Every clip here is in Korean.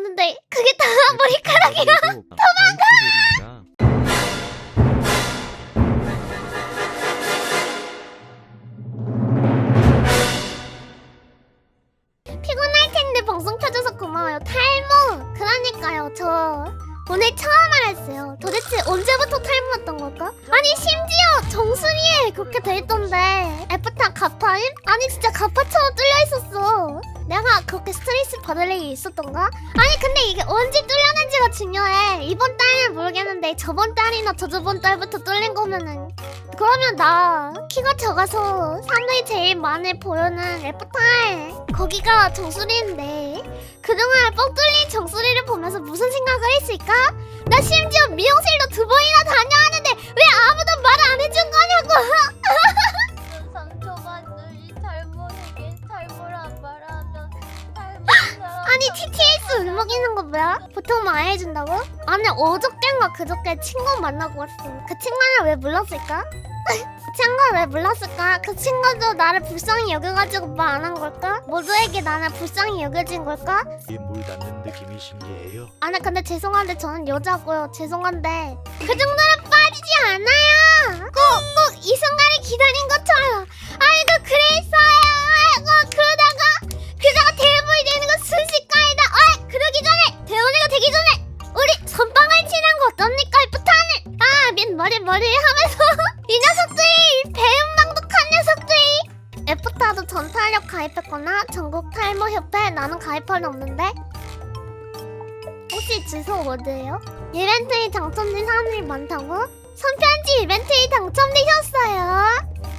봤는데 그게 다 머리카락이야. 도망가! 피곤할 텐데 방송 켜줘서 고마워요. 탈모. 그러니까요. 저 오늘 처음 알았어요. 도대체 언제부터 탈모였던 걸까? 아니 심지어 정수리에 그렇게 돼 있던데 애프터 가파임? 아니 진짜 가파처럼 뚫려 있었어. 내가 그렇게 스트레스 받을 일이 있었던가? 아니 근데 이게 언제 뚫렸는지가 중요해. 이번 달은 모르겠는데 저번 달이나 저저번 달부터 뚫린 거면은 그러면 나 키가 작아서 사람들이 제일 많이 보여는 애프타일 거기가 정수리인데 그동안 뻥 뚫린 정수리를 보면서 무슨 생각을 했을까? 나 심지어 미용실도 두 번이나 다녀왔는데 왜 아무도 말 안 해준 거냐고 TTS 울먹이는 거 뭐야? 보통 많이 해준다고? 아니 어저께인가 그저께 친구 만나고 왔어 그 친구는 왜 불렀을까? 그 친구가 왜 불렀을까? 그 친구도 나를 불쌍히 여겨가지고 말 안 한 걸까? 모두에게 나를 불쌍히 여겨진 걸까? 물 닿는 느낌이 신기해요. 아니 근데 죄송한데 저는 여자고요 죄송한데 그 정도는 빠지지 않아요 꼭 꼭 이 순간을 기다린 것처럼 아이고 그랬어요 가입했거나 전국 탈모협회 나는 가입할 일 없는데 혹시 주소 어디예요? 이벤트에 당첨된 사람들이 많다고? 손편지 이벤트에 당첨되셨어요.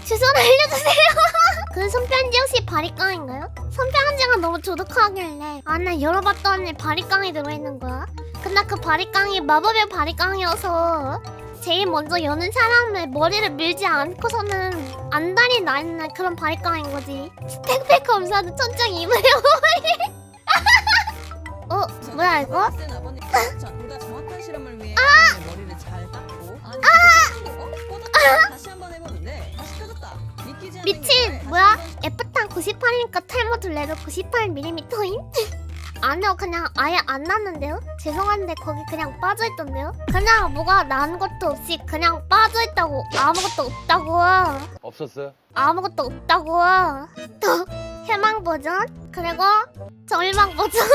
주소를 알려주세요. 그 손편지 혹시 바리깡인가요? 손편지가 너무 조득하길래 아, 나 열어봤더니 바리깡이 들어있는 거야. 근데 그 바리깡이 마법의 바리깡이어서 제일 먼저 여는 사람의 머리를 밀지 않고서는 안달이 나 있는 그런 바리깡인 거지. 스택백 검사도 천장 이불에 어? 뭐야 이거? 센 아버님 자 보다 정확한 실험을 위해 아! 머리를 잘 닦고 아니 어? 뻗었다 다시 한번 해보는데 다시 펴졌다 믿기지 않는 미친. 뭐야? 다시 F탄 98이니까 탈모 둘레도 98mm인? 아니요 그냥 아예 안 났는데요? 죄송한데 거기 그냥 빠져있던데요? 그냥 뭐가 난 것도 없이 그냥 빠져있다고 아무것도 없다고 없었어요? 아무것도 없다고 또 해망 버전 그리고 절망 버전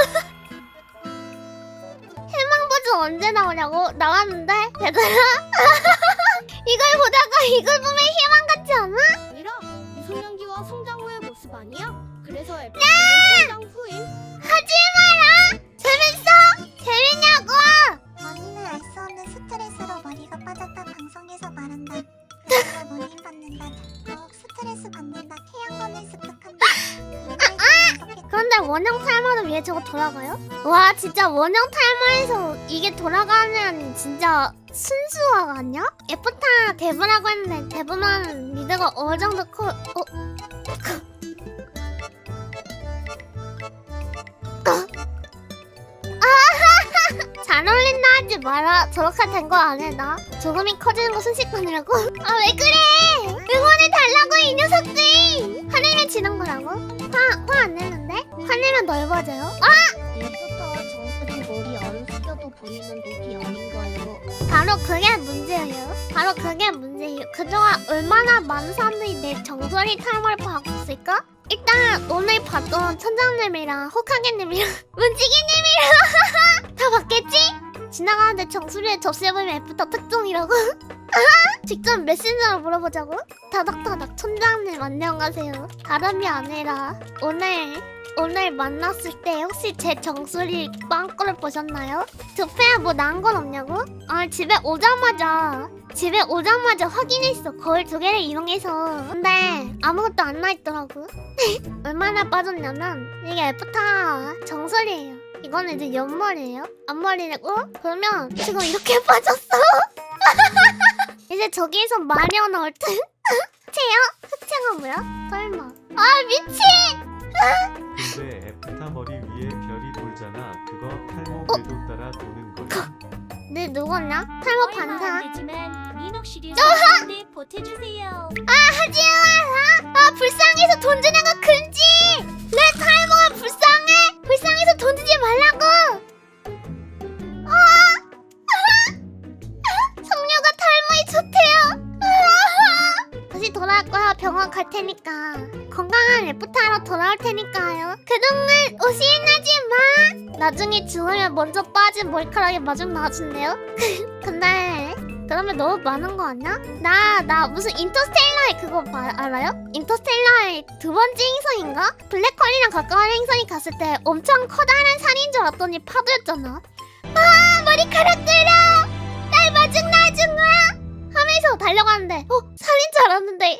해망 버전 언제 나오냐고 나왔는데 얘들아 이걸 보다가 이걸 보면 희망 같지 않아? 아니라 이소년기와 성장 후의 모습 아니야? 그래서 네! 애프터 그런데 원형 탈모는 왜 저거 돌아가요? 와 진짜 원형 탈모에서 이게 돌아가면 진짜 순수화 아니야? 애프타 대부라고 했는데 대부는 미드가 어느 정도 커... 어? 잘 어울린다 하지 마라 저렇게 된거 아니야 나 조금이 커지는 거 순식간이라고? 아 왜 그래 응원해 달라고 이 녀석들 화내면 지는 거라고? 화 화 안 내는 데? 화내면 넓어져요? 아! 애프터 정수리 머리 안 숙여도 보이는 녹이 아닌가요? 바로 그게 문제예요. 바로 그게 문제예요. 그동안 얼마나 많은 사람들이 내 정수리 탈모를 봤을까? 일단 오늘 봤던 천장님이랑 호카게님이랑 문지기님이랑 다 봤겠지? 지나가는데 정수리에 접시해보면 애프터 특종이라고? 직접 메신저로 물어보자고? 다닥다닥 천장님 안녕하세요. 다름이 아니라 오늘 오늘 만났을 때 혹시 제 정수리 빵꾸를 보셨나요? 두페야 뭐 난 건 없냐고? 아 집에 오자마자 집에 오자마자 확인했어. 거울 두 개를 이용해서. 근데 아무것도 안 나 있더라고. 얼마나 빠졌냐면 이게 애프타 정수리예요. 이거는 이제 옆머리예요. 앞머리고 그러면 지금 이렇게 빠졌어. 이제 저기에서 마녀 나올 듯. 흑채요? 흑채가 뭐야? 설마. 아 미친 근데 애프타 머리 위에 별이 돌잖아. 그거 탈모 궤도 따라 도는 거야. 네 누구냐? 탈모 반사 되지만 민옥실이 네 보태주세요. 하지 마라 아 불쌍해서 돈 주는 병원 갈 테니까 건강한 애프터로 돌아올 테니까요. 그동안 오시나지 마. 나중에 죽으면 먼저 빠진 머리카락이 마중 나와준대요. 근데 그러면 너무 많은 거 아니야? 나, 나 무슨 인터스텔라의 그거 봐- 알아요? 인터스텔라의 두 번째 행성인가? 블랙홀이랑 가까운 행성이 갔을 때 엄청 커다란 산인 줄 알았더니 파도였잖아. 아, 머리카락 끌어! 날 마중 거야! 하면서 달려가는데, 어, 산인 줄 알았는데,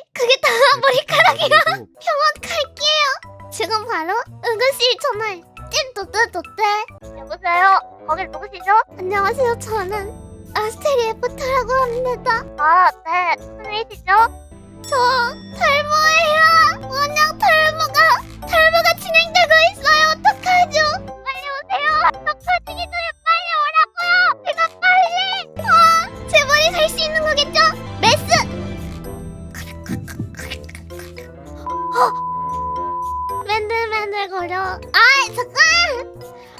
바로 응급실 전화해. 찐또뜨또뜨 여보세요? 거기 누구시죠? 안녕하세요. 저는 아스테리 애프터라고 합니다. 아, 네. 무슨 일이시죠? 저 탈모예요. 원형 탈모가 탈모가 진행되고 있어요. 어떡하죠?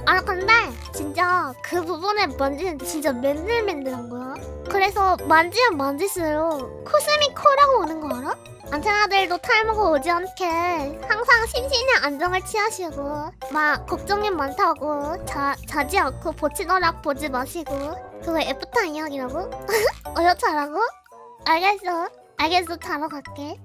아 근데 진짜 그 부분에 만지는 진짜 맨들맨들한 거야. 그래서 만지면 만질수록 코스믹 코라고 오는 거 알아? 안테나들도 탈모가 오지 않게 항상 심신의 안정을 취하시고 막 걱정이 많다고 자, 자지 않고 보치더락 보지 마시고 그거 애프터 이야기라고? 어여차라고? 알겠어 알겠어 자러 갈게